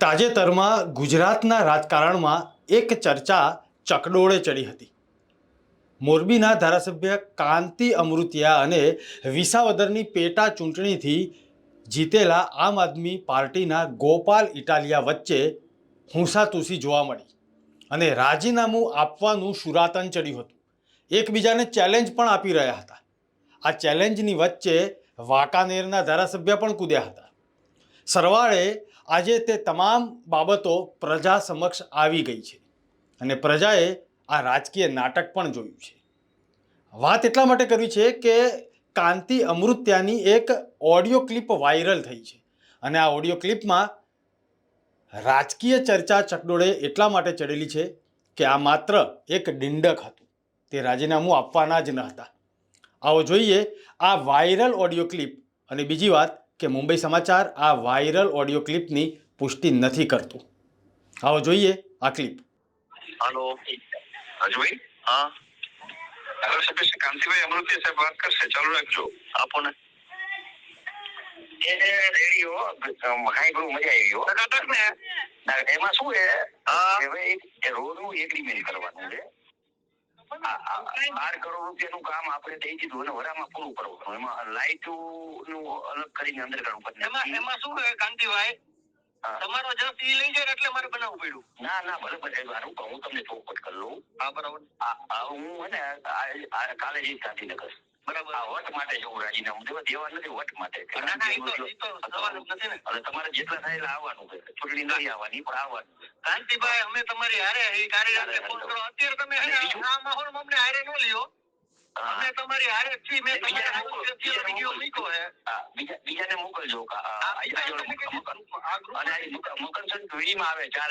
તાજેતરમાં ગુજરાતના રાજકારણમાં એક ચર્ચા ચકડોળે ચડી હતી. મોરબીના ધારાસભ્ય કાંતિ અમૃતિયા અને વિસાવદરની પેટા ચૂંટણીથી જીતેલા આમ આદમી પાર્ટીના ગોપાલ ઇટાલિયા વચ્ચે હુંસાતુસી જોવા મળી અને રાજીનામું આપવાનું સુરાતન ચડ્યું હતું. એકબીજાને ચેલેન્જ પણ આપી રહ્યા હતા. આ ચેલેન્જની વચ્ચે વાંકાનેરના ધારાસભ્ય પણ કૂદ્યા હતા. સરવાળે આજે તે તમામ બાબતો પ્રજા સમક્ષ આવી ગઈ છે. અને પ્રજાએ આ રાજકીય નાટક પણ જોયું છે. વાત એટલા માટે કરવી છે કે કાંતિ અમૃત્યાની એક ઓડિયો ક્લિપ વાયરલ થઈ છે. અને આ ઓડિયો ક્લિપમાં રાજકીય ચર્ચા ચકડોળે એટલા માટે ચડેલી છે કે આ માત્ર એક ડિંડક હતું. તે રાજીનામું આપવાના જ ન હતા. આવો જોઈએ આ વાયરલ ઓડિયો ક્લિપ. અને બીજી વાત કે મુંબઈ સમાચાર આ વાયરલ ઓડિયો ક્લિપની પુષ્ટિ નથી કરતું. આવો જોઈએ આ ક્લિપ. હેલો. અજભાઈ હા. હેલો સાહેબ શ્રી કાંતિભાઈ અમૃતિ સાહેબ વાત કરશે. ચાલુ રાખજો. આપો ને રેડિયો હાઈ બહુ મજા આવી હો. એમાં શું છે? રોજનું એગ્રીમેન્ટ કરવાનું છે. બાર કરોડ રૂપિયાનું કામ આપણે થઈ દીધું અને વરામાં પૂરું કરવાનું એમાં લાઇટનું અલગ કરીને અંદર કરવું એમાં એમાં શું કાંતિભાઈ? તમારો જસ ઈ લઈ જાય એટલે મારે બનાવવું પડ્યું. ના ના ભલે ભલે હું કહું તમને ચોખવટ કરી લઉં. હા બરાબર. હું હે ને કાલે જઈશ ગાંધીનગર. બરાબર. વટ માટે જવું રાજીનામું દેવા દેવા નથી વટ માટે. તમારે જેટલા થાય એટલે આવવાનું છે. ચૂંટણી નહીં આવવાની પણ આવવાનું કાંતિભાઈ અમે તમારી હારે એ ફોન કરો. અત્યારે તમે હે ને બીજું? આ માહોલમાં હા. અમે તમારી હારે છીએ મેં વીડિયો. મૂક્યો છે બીજા બીજાને મોકલજો કા- આ- આ- આ જોડે મુક- મુક- આ ગ્રુપ અને આ મુક- મુકનસન ટીવીમાં આવે ચાર